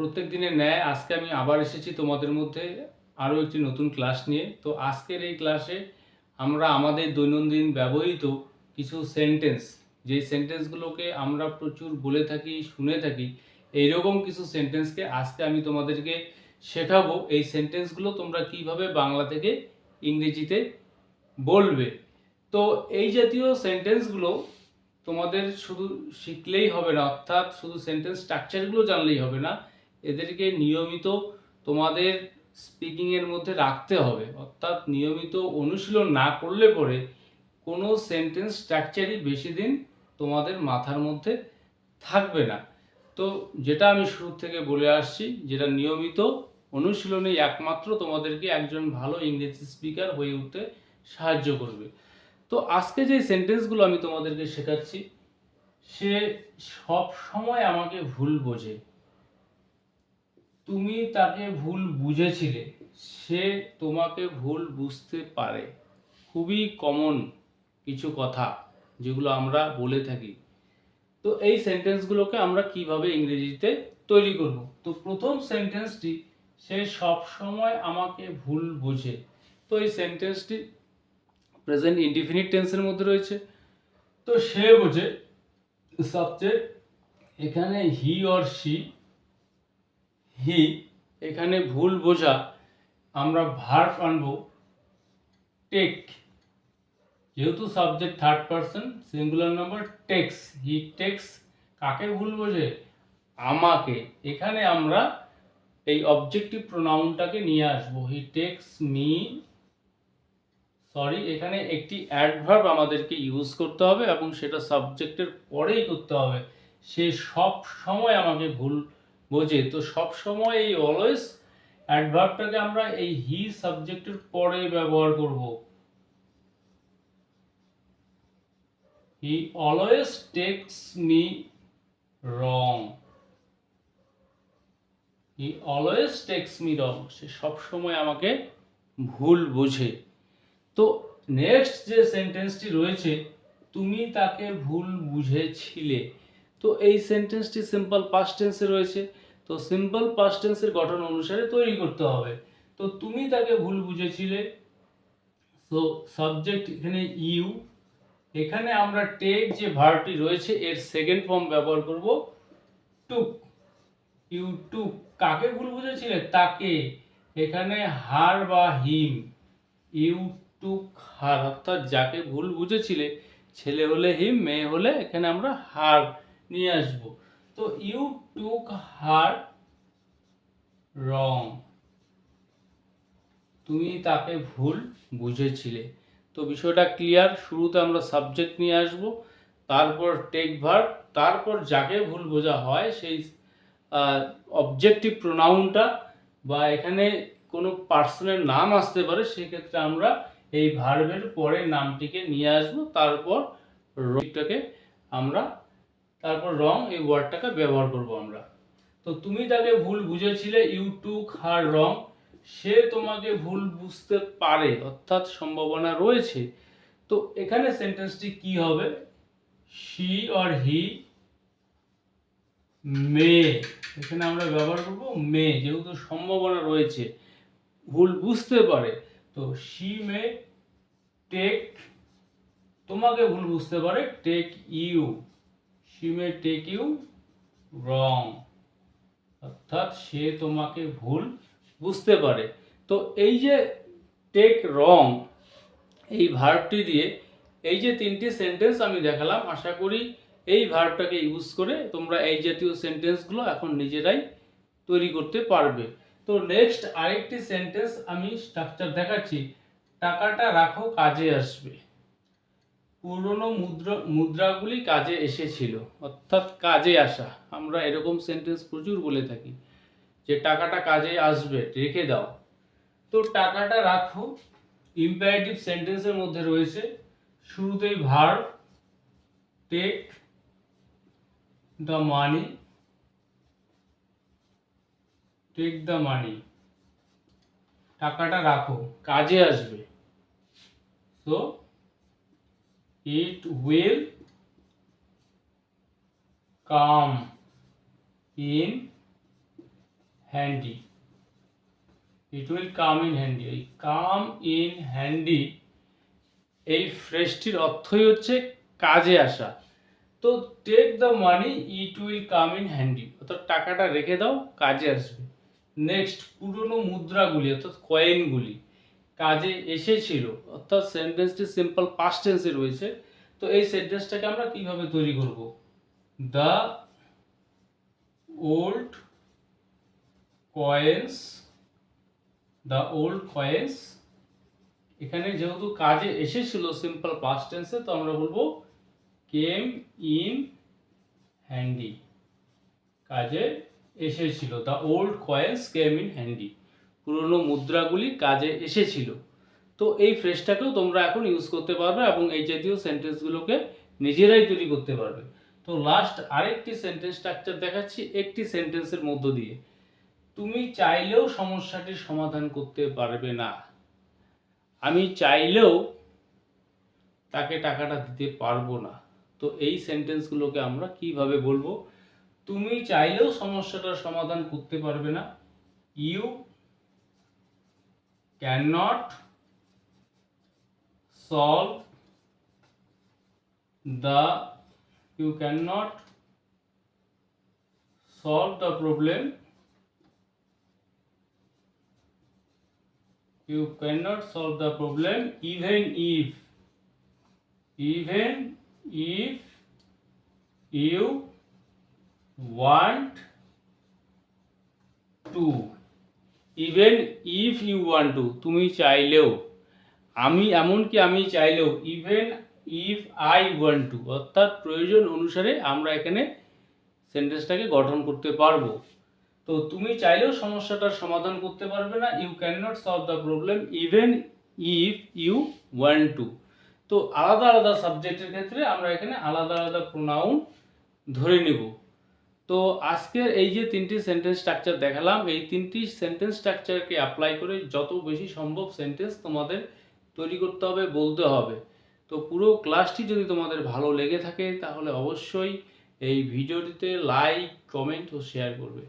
প্রত্যেক দিনের ন্যায় আজকে আমি আবার এসেছি তোমাদের মধ্যে আরও একটি নতুন ক্লাস নিয়ে। তো আজকের এই ক্লাসে আমরা আমাদের দৈনন্দিন ব্যবহৃত কিছু সেন্টেন্স যেই সেন্টেন্সগুলোকে আমরা প্রচুর বলে থাকি, শুনে থাকি, এইরকম কিছু সেন্টেন্সকে আজকে আমি তোমাদেরকে শেখাবো। এই সেন্টেন্সগুলো তোমরা কীভাবে বাংলা থেকে ইংরেজিতে বলবে। তো এই জাতীয় সেন্টেন্সগুলো তোমাদের শুধু শিখলেই হবে না, অর্থাৎ শুধু সেন্টেন্স স্ট্রাকচারগুলো জানলেই হবে না এদেরকে নিয়মিত তোমাদের স্পিকিংয়ের মধ্যে রাখতে হবে। অর্থাৎ নিয়মিত অনুশীলন না করলে পরে কোনো সেন্টেন্স স্ট্রাকচারই বেশি দিন তোমাদের মাথার মধ্যে থাকবে না। তো যেটা আমি শুরু থেকে বলে আসছি, যেটা নিয়মিত অনুশীলনে একমাত্র তোমাদেরকে একজন ভালো ইংরেজি স্পিকার হয়ে উঠতে সাহায্য করবে। তো আজকে যে সেন্টেন্সগুলো আমি তোমাদেরকে শেখাচ্ছি, সে সব সময় আমাকে ভুল বোঝে। তুমি তাকে ভুল বুঝেছিলে, সে তোমাকে ভুল বুঝতে পারে। খুবই কমন কিছু কথা যেগুলো আমরা বলে থাকি। তো এই সেন্টেন্সগুলোকে আমরা কীভাবে ইংরেজিতে তৈরি করব? তো প্রথম সেন্টেন্সটি সে সব সময় আমাকে ভুল বোঝে। তো এই সেন্টেন্সটি প্রেজেন্ট ইনডিফিনিট টেন্সের মধ্যে রয়েছে। তো সে বোঝে সাবজেক্ট এখানে হি অর সি হি, এখানে ভুল বোঝা, আমরা ভার্ব আনব টেক যেহেতু subject third person singular number takes he takes কাকে ভুল বোঝে? আমাকে। এখানে আমরা এই অবজেক্টিভ প্রোনাউনটাকে নিয়ে আসব। হি টেক্স মি সরি এখানে একটি অ্যাডভার্ব আমাদেরকে ইউজ করতে হবে এবং সেটা সাবজেক্টের পরেই করতে হবে। সে সব সময় আমাকে ভুল বোঝে। তো সব সময় এই অলওয়েজ অ্যাডভার্বটাকে আমরা এই হি সাবজেক্টের পরে ব্যবহার করব। He always takes me wrong he always takes me wrong সে সব সময় আমাকে ভুল বোঝে। তো নেক্সট যে সেন্টেন্সটি রয়েছে, তুমি তাকে ভুল বুঝেছিলে। তো এই সেন্টেন্সটি সিম্পল পাস্ট টেন্সে রয়েছে। তো সিম্পল পাস্ট টেন্সের গঠন অনুসারে তৈরি করতে হবে। তো তুমি তাকে ভুল বুঝেছিলে। তো সাবজেক্ট এখানে ইউ এখানে আমরা টেক যে ভার্বটি রয়েছে, এর সেকেন্ড ফর্ম ব্যবহার করব টুক ইউ টুক কাকে ভুল বুঝেছিলে? তাকে। এখানে হার বা হিম ইউ টুক হার অর্থাৎ যাকে ভুল বুঝেছিলে, ছেলে হলে হিম মেয়ে হলে এখানে আমরা হার নিয়ে আসব। তো ইউ টুক হার রং তুমি তাকে ভুল বুঝেছিলে। তো বিষয়টা ক্লিয়ার শুরুতে আমরা সাবজেক্ট নিয়ে আসব, তারপর টেক ভার্ব তারপর যাকে ভুল বোঝা হয়, সেই অবজেক্টিভ প্রোনাউনটা বা এখানে কোনো পার্সনের নাম আসতে পারে, সেক্ষেত্রে আমরা এই ভার্বের পরে নামটিকে নিয়ে আসব, তারপর রংটাকে আমরা তারপর রং এই ওয়ার্ডটাকে ব্যবহার করব আমরা। তো তুমি তাকে ভুল বুঝেছিলে ইউ টুক হার রং সে তোমাকে ভুল বুঝতে পারে, অর্থাৎ সম্ভাবনা রয়েছে। তো এখানে সেন্টেন্সটি কি হবে? শি অর হি মে এখানে আমরা ব্যবহার করব মে যেহেতু সম্ভাবনা রয়েছে, ভুল বুঝতে পারে। তো শি মে টেক তোমাকে ভুল বুঝতে পারে take you she may take you wrong অর্থাৎ সে তোমাকে ভুল বুঝতে পারে। তো এই যে টেক রং এই ভার্বটি দিয়ে এই যে তিনটি সেন্টেন্স আমি দেখালাম, আশা করি এই ভার্বটাকে ইউজ করে তোমরা এই জাতীয় সেন্টেন্সগুলো এখন নিজেরাই তৈরি করতে পারবে। তো নেক্সট আরেকটি সেন্টেন্স আমি স্ট্রাকচার দেখাচ্ছি। টাকাটা রাখো, কাজে আসবে। পুরনো মুদ্রা, মুদ্রাগুলি কাজে এসেছিল, অর্থাৎ কাজে আসা। আমরা এরকম সেন্টেন্স প্রচুর বলে থাকি, যে টাকাটা কাজে আসবে, রেখে দাও। তো টাকাটা রাখো ইম্পারেটিভ সেন্টেন্সের মধ্যে রয়েছে, শুরুতেই ভার take the money take the money টাকাটা রাখো, কাজে আসবে। So it will come in handy it will come in handy এই কাম ইন হ্যান্ডি এই ফ্রেশটির অর্থই হচ্ছে কাজে আসা। তো take the money it will come in handy অর্থাৎ টাকাটা রেখে দাও, কাজে আসবে। নেক্সট পুরনো মুদ্রাগুলি, অর্থাৎ কয়েনগুলি কাজে এসেছিল। অর্থাৎ সেন্টেন্সটি সিম্পল পাস্ট টেন্সে রয়েছে। তো এই সেন্টেন্সটাকে আমরা কীভাবে তৈরি করব? The old coins the old coins এখানে যেহেতু কাজে এসেছিল সিম্পল পাস্ট টেন্সে তো আমরা বলব কেম ইন হ্যান্ডি কাজে এসেছিল। The old coins came in handy পুরনো মুদ্রাগুলি কাজে এসেছিল। তো এই ফ্রেশটাকেও তোমরা এখন ইউজ করতে পারবে এবং এই জাতীয় সেন্টেন্সগুলোকে নিজেরাই তৈরি করতে পারবে। তো লাস্ট আরেকটি সেন্টেন্স স্ট্রাকচার দেখাচ্ছি, একটি সেন্টেন্সের মধ্য দিয়ে। তুমি চাইলেও সমস্যাটির সমাধান করতে পারবে না। আমি চাইলেও তাকে টাকাটা দিতে পারব না। তো এই সেন্টেন্সগুলোকে আমরা কীভাবে বলব? তুমি চাইলেও সমস্যাটার সমাধান করতে পারবে না। You cannot solve the you cannot solve the problem. You cannot solve the problem even if even if you want to. Even if you want to তুমি চাইলেও। আমি এমনকি আমি চাইলেও even if I want to অর্থাৎ প্রয়োজন অনুসারে আমরা এখানে সেন্টেন্সটাকে গঠন করতে পারব। তো তুমি চাইলেও সমস্যাটার সমাধান করতে পারবে না you cannot solve the problem even if you want to তো আলাদা আলাদা সাবজেক্টের ক্ষেত্রে আমরা এখানে আলাদা আলাদা প্রোনাউন ধরে নেব। তো আজকের এই যে তিনটি সেন্টেন্স স্ট্রাকচার দেখালাম, এই তিনটি সেন্টেন্স স্ট্রাকচারকে অ্যাপ্লাই করে যত বেশি সম্ভব সেন্টেন্স তোমাদের তৈরি করতে হবে, বলতে হবে। তো পুরো ক্লাসটি যদি তোমাদের ভালো লেগে থাকে, তাহলে অবশ্যই এই ভিডিওটিতে লাইক কমেন্ট ও শেয়ার করবে।